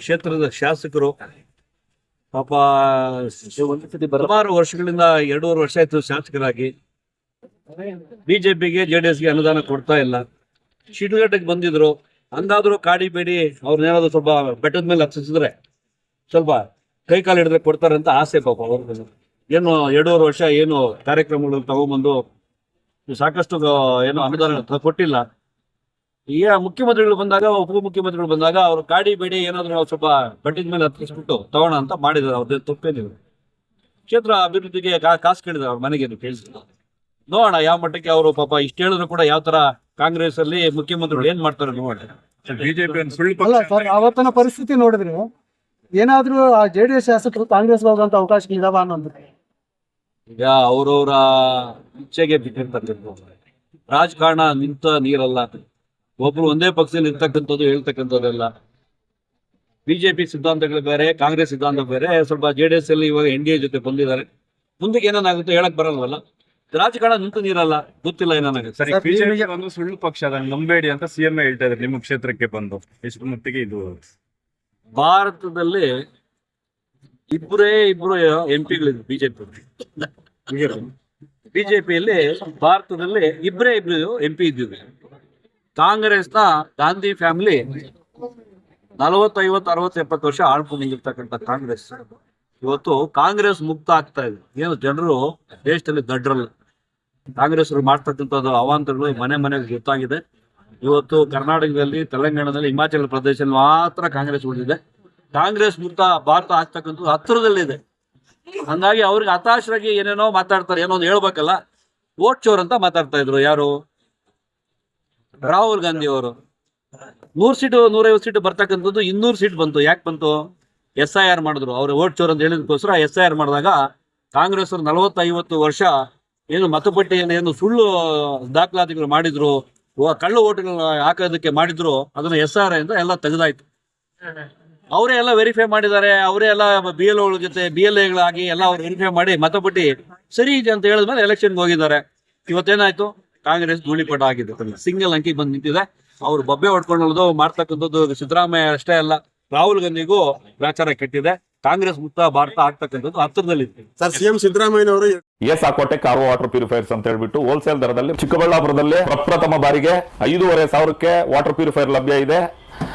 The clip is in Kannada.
ಕ್ಷೇತ್ರದ ಶಾಸಕರು ಪಾಪ ಸುಮಾರು ವರ್ಷಗಳಿಂದ ಎರಡೂವರೆ ವರ್ಷ ಆಯ್ತು ಶಾಸಕರಾಗಿ. ಬಿಜೆಪಿಗೆ ಜೆ ಡಿ ಎಸ್ಗೆ ಅನುದಾನ ಕೊಡ್ತಾ ಇಲ್ಲ. ಶಿಡ್ಲಘಟ್ಟಕ್ಕೆ ಬಂದಿದ್ರು. ಅಂದಾದ್ರೂ ಕಾಡಿ ಬೇಡಿ ಅವ್ರನ್ನೇನಾದ್ರು ಸ್ವಲ್ಪ ಬೆಟ್ಟದ ಮೇಲೆ ಹತ್ತಿಸಿದ್ರೆ ಸ್ವಲ್ಪ ಕೈ ಕಾಲು ಹಿಡಿದ್ರೆ ಕೊಡ್ತಾರೆ ಅಂತ ಆಸೆ ಪಾಪ ಅವ್ರಿಗೆ ಏನು ಎರಡೂವರೆ ವರ್ಷ ಏನು ಕಾರ್ಯಕ್ರಮಗಳು ತಗೊಂಬಂದು ಸಾಕಷ್ಟು ಏನು ಅನುದಾನ ಕೊಟ್ಟಿಲ್ಲ. ಈಗ ಮುಖ್ಯಮಂತ್ರಿಗಳು ಬಂದಾಗ ಉಪಮುಖ್ಯಮಂತ್ರಿಗಳು ಬಂದಾಗ ಅವ್ರು ಗಾಡಿ ಬೇಡಿ ಏನಾದ್ರು ಸ್ವಲ್ಪ ಬಡ್ಡಿದ ಮೇಲೆ ಹತ್ತಿಸ್ಬಿಟ್ಟು ತಗೋಣ ಅಂತ ಮಾಡಿದ್ದಾರೆ ಅವ್ರದ್ದು ತಪ್ಪೇನಿಲ್ಲ. ಕ್ಷೇತ್ರ ಅಭಿವೃದ್ಧಿಗೆ ಕಾ- ಕಾಸು ಕೇಳಿದ್ರು ಅವ್ರ ಮನೆಗೆ ಕೇಳಿಸಿಲ್ಲ ನೋಡೋಣ ಯಾವ ಮಟ್ಟಕ್ಕೆ ಅವರು ಪಾಪ ಇಷ್ಟ ಹೇಳಿದ್ರು ಕೂಡ ಯಾವ ತರ ಕಾಂಗ್ರೆಸ್ ಅಲ್ಲಿ ಮುಖ್ಯಮಂತ್ರಿಗಳು ಏನ್ ಮಾಡ್ತಾರೆ ನೋಡೋಣ. ಅವತ್ತಿನ ಪರಿಸ್ಥಿತಿ ನೋಡಿದ್ರೆ ಏನಾದ್ರೂ ಆ ಜೆ ಡಿ ಎಸ್ ಶಾಸಕರು ಕಾಂಗ್ರೆಸ್ ಹೋಗುವಂತ ಅವಕಾಶಗಳಿದಾವ ಅನ್ನೋದು. ಈಗ ಅವ್ರವ್ರ ಇಚ್ಛೆಗೆ ಬಿಟ್ಟಿರ್ತಕ್ಕಂಥದ್ದು ರಾಜಕಾರಣ ನಿಂತ ನೀರಲ್ಲ. ಒಬ್ರು ಒಂದೇ ಪಕ್ಷದಲ್ಲಿ ಇರ್ತಕ್ಕಂಥದ್ದು ಹೇಳ್ತಕ್ಕಂಥದ್ದೆಲ್ಲ ಬಿಜೆಪಿ ಸಿದ್ಧಾಂತಗಳು ಬೇರೆ ಕಾಂಗ್ರೆಸ್ ಸಿದ್ಧಾಂತ ಬೇರೆ ಸ್ವಲ್ಪ ಜೆ ಡಿ ಎಸ್ ಅಲ್ಲಿ ಇವಾಗ ಎನ್ ಡಿ ಎ ಜೊತೆ ಬಂದಿದ್ದಾರೆ. ಮುಂದಕ್ಕೆ ಏನೇನಾಗುತ್ತೆ ಹೇಳಕ್ ಬರಲ್ವಲ್ಲ? ರಾಜಕಾರಣ ನಿಂತು ನೀರಲ್ಲ ಗೊತ್ತಿಲ್ಲ ಏನಾಗುತ್ತೆ ಸರಿ ಬಿಜೆಪಿ ಒಂದು ಸುಳ್ಳು ಪಕ್ಷ ಅದನ್ನ ನಂಬೇಡಿ ಅಂತ ಸಿಎಂ ಹೇಳ್ತಾ ಇದ್ದಾರೆ ನಿಮ್ಮ ಕ್ಷೇತ್ರಕ್ಕೆ ಬಂದು. ಎಷ್ಟು ಮಟ್ಟಿಗೆ ಇದು? ಭಾರತದಲ್ಲಿ ಇಬ್ಬರೇ ಇಬ್ರು ಎಂ ಪಿಗಳಿದ್ರು ಬಿಜೆಪಿ ಬಿಜೆಪಿಯಲ್ಲಿ ಭಾರತದಲ್ಲಿ ಇಬ್ಬರೇ ಇಬ್ರು ಎಂ ಪಿ ಇದ್ದಿದ್ರು. ಕಾಂಗ್ರೆಸ್ನ ಗಾಂಧಿ ಫ್ಯಾಮಿಲಿ ನಲವತ್ತೈವತ್ತು ಅರವತ್ತು ಎಪ್ಪತ್ತು ವರ್ಷ ಆಳ್ಕೊಂಡು ನಿಂತಿರ್ತಕ್ಕಂಥ ಕಾಂಗ್ರೆಸ್. ಇವತ್ತು ಕಾಂಗ್ರೆಸ್ ಮುಕ್ತ ಆಗ್ತಾ ಇದೆ. ಏನು ಜನರು ದೇಶದಲ್ಲಿ ದಡ್ರಲ್ಲ. ಕಾಂಗ್ರೆಸ್ ಮಾಡ್ತಕ್ಕಂಥದ್ದು ಅವಾಂತರಗಳು ಮನೆ ಮನೆಗೆ ಗೊತ್ತಾಗಿದೆ. ಇವತ್ತು ಕರ್ನಾಟಕದಲ್ಲಿ, ತೆಲಂಗಾಣದಲ್ಲಿ, ಹಿಮಾಚಲ ಪ್ರದೇಶದಲ್ಲಿ ಮಾತ್ರ ಕಾಂಗ್ರೆಸ್ ಉಳಿದಿದೆ. ಕಾಂಗ್ರೆಸ್ ಮುಕ್ತ ಭಾರತ ಆಗ್ತಕ್ಕಂಥದ್ದು ಹತ್ತಿರದಲ್ಲಿದೆ. ಹಂಗಾಗಿ ಅವ್ರಿಗೆ ಹತಾಶರಾಗಿ ಏನೇನೋ ಮಾತಾಡ್ತಾರೆ ಏನೋ ಒಂದು ಹೇಳ್ಬೇಕಲ್ಲ. ಓಟ್ ಚೋರ್ ಅಂತ ಮಾತಾಡ್ತಾ ಇದ್ರು ಯಾರು? ರಾಹುಲ್ ಗಾಂಧಿ ಅವರು. ನೂರ್ ಸೀಟು, ನೂರೈವತ್ತು ಸೀಟ್ ಬರ್ತಕ್ಕಂಥದ್ದು ಇನ್ನೂರು ಸೀಟ್ ಬಂತು. ಯಾಕೆ ಬಂತು? ಎಸ್ ಐ ಆರ್ ಮಾಡಿದ್ರು. ಅವ್ರು ಓಟ್ ಚೋರ್ ಅಂತ ಹೇಳಿದಕ್ಕೋಸ್ಕರ ಎಸ್ ಐ ಆರ್ ಮಾಡಿದಾಗ ಕಾಂಗ್ರೆಸ್ ನಲವತ್ತೈವತ್ತು ವರ್ಷ ಏನು ಮತಪಟ್ಟಿಯನ್ನು ಏನು ಸುಳ್ಳು ದಾಖಲಾತಿಗಳು ಮಾಡಿದ್ರು ಕಳ್ಳು ಓಟ್ಗಳನ್ನ ಹಾಕೋದಕ್ಕೆ ಮಾಡಿದ್ರು, ಅದನ್ನ ಎಸ್ ಆರ್ ಇಂದ ಎಲ್ಲ ತೆಗೆದಾಯ್ತು. ಅವರೇ ಎಲ್ಲ ವೆರಿಫೈ ಮಾಡಿದ್ದಾರೆ. ಅವರೇ ಎಲ್ಲ ಬಿ ಎಲ್ ಜೊತೆ, ಬಿ ಎಲ್ ಎಗಳಾಗಿ ಎಲ್ಲ ಅವ್ರು ವೆರಿಫೈ ಮಾಡಿ ಮತಪಟ್ಟಿ ಸರಿ ಇದೆ ಅಂತ ಹೇಳಿದ್ಮೇಲೆ ಎಲೆಕ್ಷನ್ಗೆ ಹೋಗಿದ್ದಾರೆ. ಇವತ್ತೇನಾಯ್ತು? ಕಾಂಗ್ರೆಸ್ ಧೂಳಿಪಟ ಆಗಿದೆ. ಸಿಂಗಲ್ ಅಂಕಿ ಬಂದು ನಿಂತಿದೆ. ಅವ್ರು ಬಬ್ಬೆ ಹೊಡ್ಕೊಳ್ಳೋದು ಮಾಡ್ತಕ್ಕಂಥದ್ದು ಸಿದ್ದರಾಮಯ್ಯ ಅಷ್ಟೇ ಅಲ್ಲ ರಾಹುಲ್ ಗಾಂಧಿಗೂ ಪ್ರಚಾರ ಕೆಟ್ಟಿದೆ. ಕಾಂಗ್ರೆಸ್ ಮುಕ್ತ ಭಾರತ ಆಗ್ತಕ್ಕಂಥದ್ದು ಹತ್ತಿರದಲ್ಲಿ ಸರ್ ಸಿಎಂ ಸಿದ್ದರಾಮಯ್ಯನವರು ಎಸ್ ಆಕೋಟೆ ಕಾರ್ ವಾಟರ್ ಪ್ಯೂರಿಫೈರ್ಸ್ ಅಂತ ಹೇಳ್ಬಿಟ್ಟು ಹೋಲ್ಸೇಲ್ ದರದಲ್ಲಿ ಚಿಕ್ಕಬಳ್ಳಾಪುರದಲ್ಲಿ ಪ್ರಪ್ರಥಮ ಬಾರಿಗೆ ಐದೂವರೆ ಸಾವಿರಕ್ಕೆ ವಾಟರ್ ಪ್ಯೂರಿಫೈರ್ ಲಭ್ಯ ಇದೆ.